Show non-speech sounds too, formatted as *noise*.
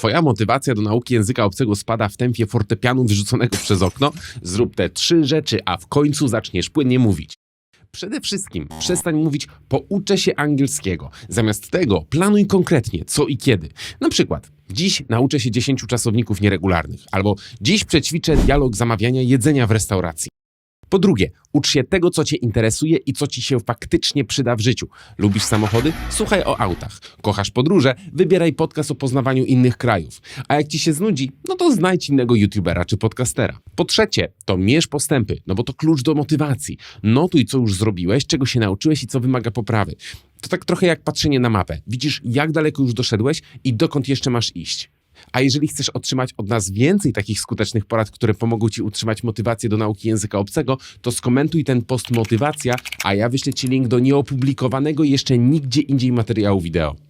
Twoja motywacja do nauki języka obcego spada w tempie fortepianu wyrzuconego *laughs* przez okno? Zrób te trzy rzeczy, a w końcu zaczniesz płynnie mówić. Przede wszystkim przestań mówić pouczę się angielskiego. Zamiast tego planuj konkretnie co i kiedy. Na przykład dziś nauczę się 10 czasowników nieregularnych albo dziś przećwiczę dialog zamawiania jedzenia w restauracji. Po drugie, ucz się tego, co Cię interesuje i co Ci się faktycznie przyda w życiu. Lubisz samochody? Słuchaj o autach. Kochasz podróże? Wybieraj podcast o poznawaniu innych krajów. A jak Ci się znudzi, no to znajdź innego youtubera czy podcastera. Po trzecie, to mierz postępy, no bo to klucz do motywacji. Notuj, co już zrobiłeś, czego się nauczyłeś i co wymaga poprawy. To tak trochę jak patrzenie na mapę. Widzisz, jak daleko już doszedłeś i dokąd jeszcze masz iść. A jeżeli chcesz otrzymać od nas więcej takich skutecznych porad, które pomogą Ci utrzymać motywację do nauki języka obcego, to skomentuj ten post motywacja, a ja wyślę Ci link do nieopublikowanego jeszcze nigdzie indziej materiału wideo.